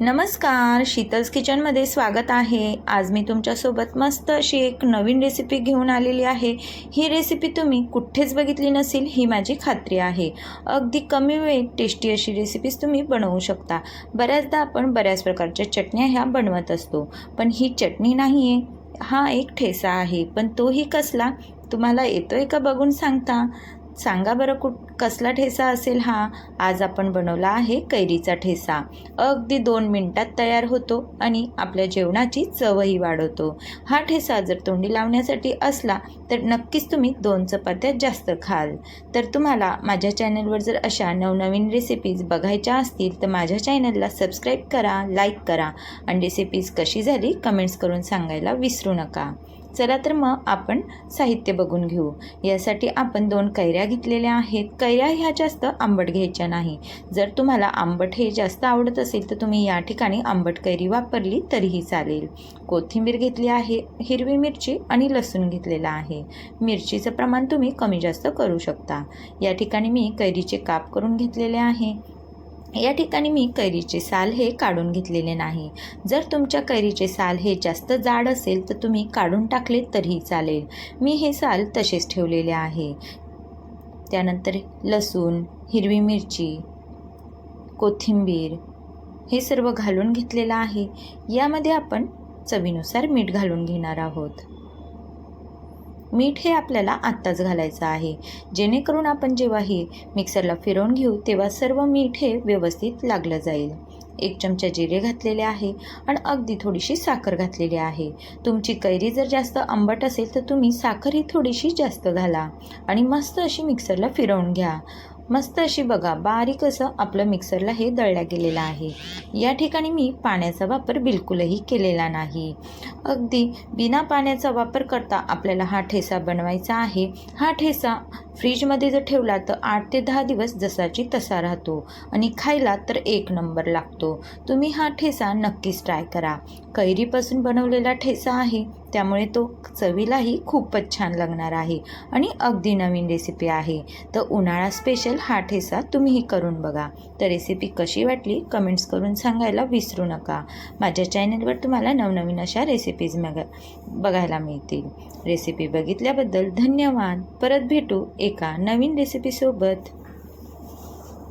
नमस्कार शीतल्स किचनमध्ये स्वागत आहे. आज मी तुमच्यासोबत मस्त अशी एक नवीन रेसिपी घेऊन आलेली आहे. ही रेसिपी तुम्ही कुठेच बघितली नसेल ही माझी खात्री आहे. अगदी कमी वेळेत टेस्टी अशी रेसिपीज तुम्ही बनवू शकता. बऱ्याचदा आपण बऱ्याच प्रकारच्या चटण्या ह्या बनवत असतो. पण ही चटणी नाही आहे हा एक ठेसा आहे. पण तोही कसला? तुम्हाला येतोय का बघून सांगता? सांगा बरं कुठ कसला ठेसा असेल हा? आज आपण बनवला आहे कैरीचा ठेसा. अगदी दोन मिनटात तयार होतो आणि आपल्या जेवणाची चवही वाढवतो. हा ठेसा जर तोंडी लावण्यासाठी असला तर नक्कीच तुम्ही दोन चपात्या जास्त खाल. तर तुम्हाला माझ्या चॅनलवर जर अशा नवनवीन रेसिपीज बघायच्या असतील तर माझ्या चॅनलला सबस्क्राईब करा लाईक करा. आणि रेसिपीज कशी झाली कमेंट्स करून सांगायला विसरू नका. चला तर मग आपण साहित्य बघून घेऊ. यासाठी आपण दोन कैऱ्या घेतलेल्या आहेत. कैऱ्या ह्या जास्त आंबट घ्यायच्या नाही. जर तुम्हाला आंबट हे जास्त आवडत असेल तर तुम्ही या ठिकाणी आंबट कैरी वापरली तरीही चालेल. कोथिंबीर घेतली आहे हिरवी मिरची आणि लसूण घेतलेला आहे. मिरचीचं प्रमाण तुम्ही कमी जास्त करू शकता. या ठिकाणी मी कैरीचे काप करून घेतलेले आहे. या ठिकाणी मी कैरीचे साल हे काढून घेतलेले नाही. जर तुमच्या कैरीचे साल हे जास्त जाड असेल तर तुम्ही काढून टाकले तरीही चालेल. मी हे साल तसेच ठेवलेले आहे. त्यानंतर लसूण हिरवी मिरची कोथिंबीर हे सर्व घालून घेतलेलं आहे. यामध्ये आपण चवीनुसार मीठ घालून घेणार आहोत. मीठ हे आपल्याला आत्ताच घालायचं आहे. जेणेकरून आपण जेव्हा हे मिक्सरला फिरवून घेऊ तेव्हा सर्व मीठ हे व्यवस्थित लागलं जाईल. एक चमचा जिरे घातलेले आहे आणि अगदी थोडीशी साखर घातलेली आहे. तुमची कैरी जर जास्त आंबट असेल तर तुम्ही साखर ही थोडीशी जास्त घाला आणि मस्त अशी मिक्सरला फिरवून घ्या. मस्त अशी बघा बारीक असं आपलं मिक्सरला हे दळल्या गेलेलं आहे. या ठिकाणी मी पाण्याचा वापर बिलकुलही केलेला नाही. अगदी बिना पाण्याचा वापर करता आपल्याला हा ठेसा बनवायचा आहे. हा ठेसा फ्रीजमध्ये जर ठेवला तर आठ ते दहा दिवस जसाची तसा राहतो आणि खायला तर एक नंबर लागतो. तुम्ही हा ठेसा नक्कीच ट्राय करा. कैरीपासून बनवलेला ठेसा आहे त्यामुळे तो चवीलाही खूपच छान लागणार आहे आणि अगदी नवीन रेसिपी आहे. तर उन्हाळा स्पेशल हा ठेसा तुम्हीही करून बघा. तर रेसिपी कशी वाटली कमेंट्स करून सांगायला विसरू नका. माझ्या चॅनलवर तुम्हाला नवनवीन अशा रेसिपीज मग बघायला मिळतील. रेसिपी बघितल्याबद्दल धन्यवाद. परत भेटू एका नवीन रेसिपीसोबत